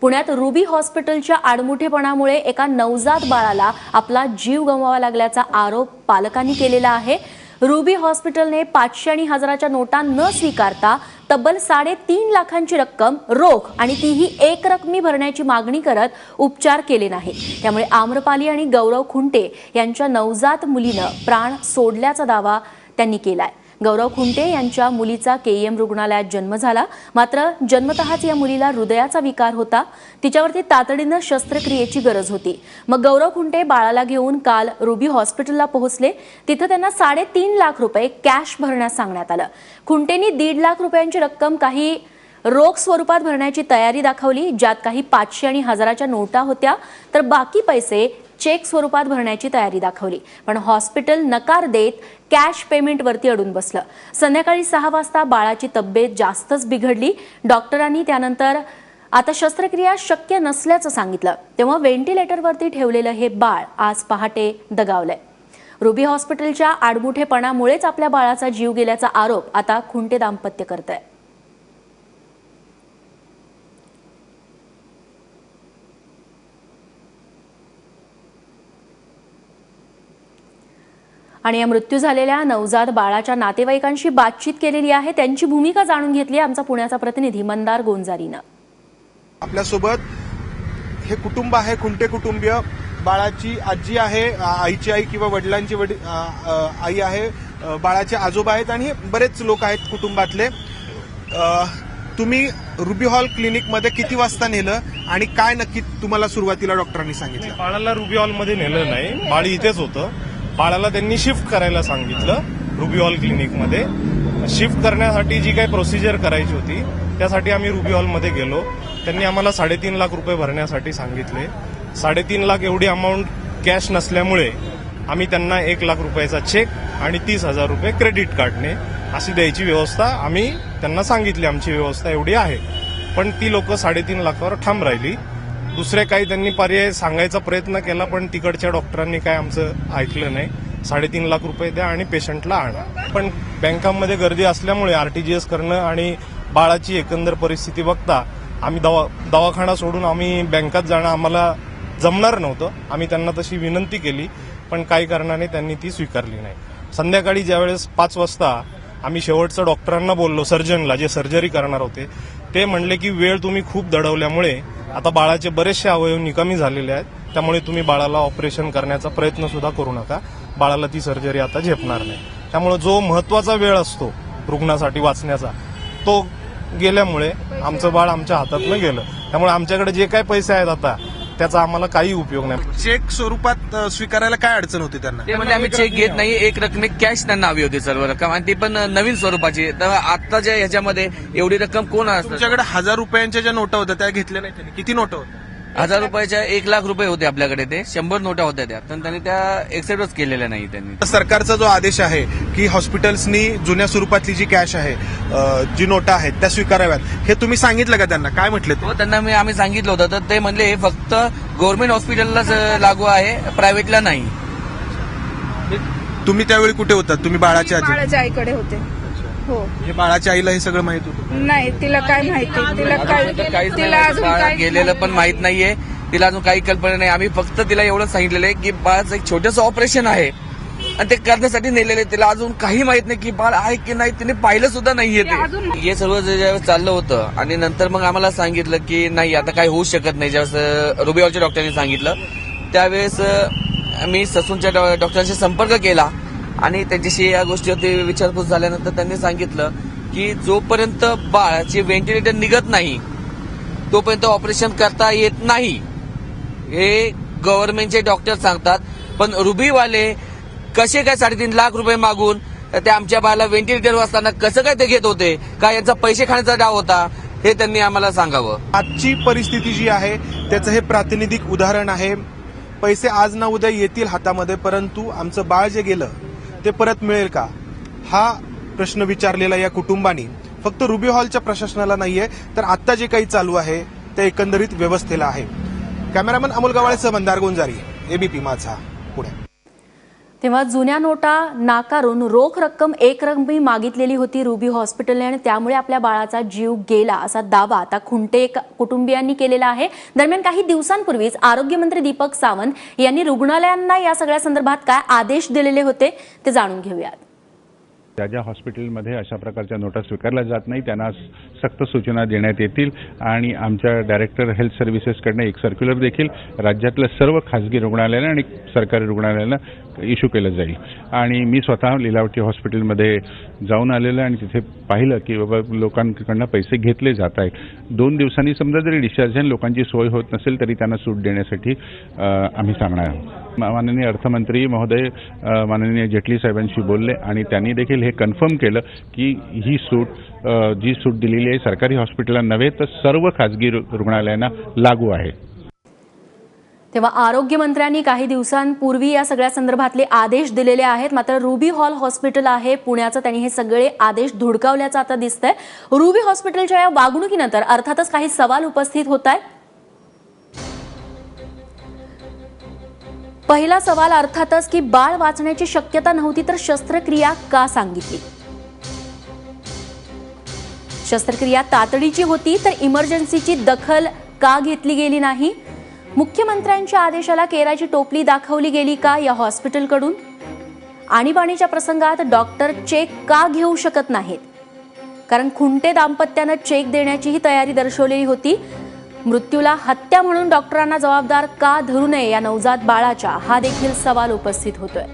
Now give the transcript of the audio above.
पुण्यात रुबी हॉस्पिटलच्या आडमुठेपणामुळे एका नवजात बाळाला आपला जीव गमवावा लागल्याचा आरोप पालकांनी केलेला आहे. रुबी हॉस्पिटलने पाचशे आणि हजाराच्या नोटा न स्वीकारता तब्बल साडेतीन लाखांची रक्कम रोख आणि तीही एक रकमी भरण्याची मागणी करत उपचार केले नाही त्यामुळे आम्रपाली आणि गौरव खुंटे यांच्या नवजात मुलीनं प्राण सोडल्याचा दावा त्यांनी केलाय. गौरव खुंटे यांच्या मुलीचा केईएम रुग्णालयात जन्म झाला. मात्र जन्मतःच या मुलीला हृदयाचा विकार होता. तिच्यावरती तातडीनं शस्त्रक्रियेची गरज होती. मग गौरव खुंटे बाळाला घेऊन काल रुबी हॉस्पिटलला पोहोचले. तिथं त्यांना साडेतीन लाख रुपये कॅश भरण्यास सांगण्यात आलं. खुंटेंनी दीड लाख रुपयांची रक्कम काही रोख स्वरूपात भरण्याची तयारी दाखवली ज्यात काही पाचशे आणि हजाराच्या नोटा होत्या. तर बाकी पैसे चेक स्वरूपात भरण्याची तयारी दाखवली. पण हॉस्पिटल नकार देत कॅश पेमेंटवरती अडून बसलं. संध्याकाळी सहा वाजता बाळाची तब्येत जास्तच बिघडली. डॉक्टरांनी त्यानंतर आता शस्त्रक्रिया शक्य नसल्याचं सांगितलं. तेव्हा व्हेंटिलेटरवरती ठेवलेलं हे बाळ आज पहाटे दगावलंय. रुबी हॉस्पिटलच्या आडमुठेपणामुळेच आपल्या बाळाचा जीव गेल्याचा आरोप आता खुंटे दाम्पत्य करत आहे आणि या मृत्यू झालेल्या नवजात बाळाच्या नातेवाईकांशी बातचीत केलेली आहे. त्यांची भूमिका जाणून घेतली आहे आमचा पुण्याचा प्रतिनिधी मंदार गोंजारीनं. आपल्यासोबत हे कुटुंब आहे खुंटे कुटुंबीय. बाळाची आजी आहे आईची आई किंवा वडिलांची वडील आई आहे बाळाचे आजोबा आहेत आणि बरेच लोक आहेत कुटुंबातले. तुम्ही रुबी हॉल क्लिनिकमध्ये किती वाजता नेलं आणि काय नक्की तुम्हाला सुरुवातीला डॉक्टरांनी सांगितलं? बाळाला रुबी हॉलमध्ये नेलं नाही. बाळ इथेच होतं. बाळाला त्यांनी शिफ्ट करायला सांगितलं रुबी हॉल क्लिनिकमध्ये. शिफ्ट करण्यासाठी जी काही प्रोसिजर करायची होती त्यासाठी आम्ही रुबी हॉलमध्ये गेलो. त्यांनी आम्हाला साडेतीन लाख रुपये भरण्यासाठी सांगितले. साडेतीन लाख एवढी अमाऊंट कॅश नसल्यामुळे आम्ही त्यांना एक लाख रुपयाचा चेक आणि तीस हजार रुपये क्रेडिट कार्डने अशी द्यायची व्यवस्था आम्ही त्यांना सांगितली. आमची व्यवस्था एवढी आहे. पण ती लोक साडेतीन लाखावर ठाम राहिली. दुसरे काही त्यांनी पर्याय सांगायचा प्रयत्न केला पण तिकडच्या डॉक्टरांनी काय आमचं ऐकलं नाही. साडेतीन लाख रुपये द्या आणि पेशंटला आणा. पण बँकांमध्ये गर्दी असल्यामुळे आरटीजीएस करणं आणि बाळाची एकंदर परिस्थिती बघता आम्ही दवा दवाखाना सोडून आम्ही बँकात जाणं आम्हाला जमणार नव्हतं. आम्ही त्यांना तशी विनंती केली पण काही कारणाने त्यांनी ती स्वीकारली नाही. संध्याकाळी ज्यावेळेस पाच वाजता आम्ही शेवटचं डॉक्टरांना बोललो सर्जनला जे सर्जरी करणार होते ते म्हणले की वेळ तुम्ही खूप दडवल्यामुळे आता बाळाचे बरेचसे अवयव निकामी झालेले आहेत. त्यामुळे तुम्ही बाळाला ऑपरेशन करण्याचा प्रयत्न सुद्धा करू नका. बाळाला ती सर्जरी आता झेपणार नाही. त्यामुळे जो महत्त्वाचा वेळ असतो रुग्णासाठी वाचण्याचा तो गेल्यामुळे आमचं बाळ आमच्या हातातनं गेलं. त्यामुळे आमच्याकडे जे काही पैसे आहेत आता त्याचा आम्हाला काही उपयोग नाही. चेक स्वरूपात स्वीकारायला काय अडचण होती त्यांना? ते म्हणजे आम्ही चेक घेत नाही एक रकमे कॅश त्यांना हवी होती सर्व रक्कम. आणि ती पण नवीन स्वरूपाची. तर आत्ताच्या ह्याच्यामध्ये एवढी रक्कम कोण असतं? तुमच्याकडे हजार रुपयांच्या ज्या नोटा होत्या त्या घेतल्या नाही त्यांनी. किती नोटा होत्या? हजार रुपयाच्या एक लाख रुपये होते आपल्याकडे ते. शंभर नोटा होत्या त्या. पण त्यांनी त्या एक्सेप्टच केलेल्या नाही त्यांनी. सरकारचा जो आदेश आहे की हॉस्पिटल्सनी जुन्या स्वरूपातली जी कॅश आहे जी नोटा आहेत त्या स्वीकाराव्यात. हे तुम्ही सांगितलं का त्यांना? काय म्हटले ते? हो त्यांना मी आम्ही सांगितलं होतं. तर ते म्हणले हे फक्त गव्हर्नमेंट हॉस्पिटललाच लागू आहे प्रायव्हेटला नाही. तुम्ही त्यावेळी कुठे होतात तुम्ही बाळाच्या आईकडे होते. हो. हे बाळाच्या आईला हे सगळं माहीत होतं. नाही तिला काय माहिती? तिला काय तर काहीच नाही. तिला माहिती. अजून बाळ काय गेलेलं पण माहीत नाहीये. तिला अजून काही कल्पना नाही. आम्ही फक्त तिला एवढं सांगितलेलं आहे की बाळाचं एक छोटंसं ऑपरेशन आहे. आणि ते करण्यासाठी नेलेले तिला अजून काही माहीत नाही की बाळ आहे की नाही. तिने पाहिलं सुद्धा नाहीये ते. हे सर्व जे ज्यावेळेस चाललं होतं आणि नंतर मग आम्हाला सांगितलं की नाही आता काही होऊ शकत नाही. ज्यावेळेस रुबिओलच्या डॉक्टरांनी सांगितलं त्यावेळेस अं, मी ससूनच्या डॉ- डॉक्टरांशी संपर्क केला. आणि त्यांच्याशी या गोष्टीवरती विचारपूस झाल्यानंतर त्यांनी सांगितलं की जोपर्यंत बाळाचे व्हेंटिलेटर निघत नाही तोपर्यंत ऑपरेशन करता येत नाही. हे गव्हर्नमेंटचे डॉक्टर सांगतात. पण रुबीवाले कसे काय साडेतीन लाख रुपये मागून ते आमच्या बाळाला व्हेंटिलेटरवर असताना कसं काय ते घेत होते? का यांचा पैसे खाण्याचा डाव होता? हे त्यांनी आम्हाला सांगावं. आजची परिस्थिती जी आहे त्याचं हे प्रातिनिधिक उदाहरण आहे. पैसे आज ना उद्या येतील हातामध्ये परंतु आमचं बाळ जे गेलं ते परत मिळेल का? हा प्रश्न विचारलेला या कुटुंबानी. फक्त रुबी हॉलच्या प्रशासनाला नाहीये तर आता जे काही चालू आहे ते एकंदरीत व्यवस्थेला आहे. कॅमेरामन अमोल गवाळेसह मंदार गोंजारी एबीपी माझा पुणे. तेव्हा जुन्या नोटा नाकारून रोख रक्कम एक रकमी मागितलेली होती रुबी हॉस्पिटलने आणि त्यामुळे आपल्या बाळाचा जीव गेला असा दावा आता खुंटे कुटुंबियांनी केलेला आहे. दरम्यान काही दिवसांपूर्वीच आरोग्यमंत्री दीपक सावंत यांनी रुग्णालयांना या सगळ्या संदर्भात काय आदेश दिलेले होते ते जाणून घेऊयात. ज्या ज्या हॉस्पिटलमध्ये अशा प्रकारच्या नोटा स्वीकारल्या जात नाही. त्यांना सक्त सूचना देण्यात येतील आणि आमच्या डायरेक्टर हेल्थ सर्व्हिसेसकडनं एक सर्क्युलर देखील राज्यातल्या सर्व खासगी रुग्णालयांना आणि सरकारी रुग्णालयांना इश्यू केलं जाईल. आणि मी स्वतः लिलावटी हॉस्पिटलमध्ये जाऊन आलेलं आहे आणि तिथे पाहिलं की बाबा लोकांकडनं पैसे घेतले जात आहेत. दोन दिवसांनी समजा जरी डिस्चार्ज लोकांची सोय होत नसेल तरी त्यांना सूट देण्यासाठी आम्ही सांगणार आहोत. माननीय अर्थमंत्री महोदय माननीय जेटली साहेबांशी बोलले आणि त्यांनी देखील हे कन्फर्म केलं की ही सूट जी सूट दिलेली आहे सरकारी हॉस्पिटलला नव्हे तर सर्व खाजगी रुग्णालयांना लागू आहे. तेव्हा आरोग्यमंत्र्यांनी काही दिवसांपूर्वी या सगळ्या संदर्भातले आदेश दिलेले आहेत. मात्र रुबी हॉल हॉस्पिटल आहे पुण्याचं. त्यांनी हे सगळे आदेश धुडकावल्याचं आता दिसतंय. रुबी हॉस्पिटलच्या या वागणुकीनंतर अर्थातच काही सवाल उपस्थित होत आहेत पहिला सवाल अर्थातच की बाळ वाचण्याची शक्यता नव्हती तर शस्त्रक्रिया का सांगितली? शस्त्रक्रिया तातडीची होती तर इमर्जन्सीची दखल का घेतली गेली नाही? मुख्यमंत्र्यांच्या आदेशाला केराची टोपली दाखवली गेली का या हॉस्पिटलकडून? आणीबाणीच्या प्रसंगात डॉक्टर चेक का घेऊ शकत नाहीत? कारण खुंटे दाम्पत्यानं चेक देण्याचीही तयारी दर्शवलेली होती. मृत्यूला हत्या म्हणून डॉक्टरांना जबाबदार का धरू नये या नवजात बाळाच्या? हा देखील सवाल उपस्थित होतोय.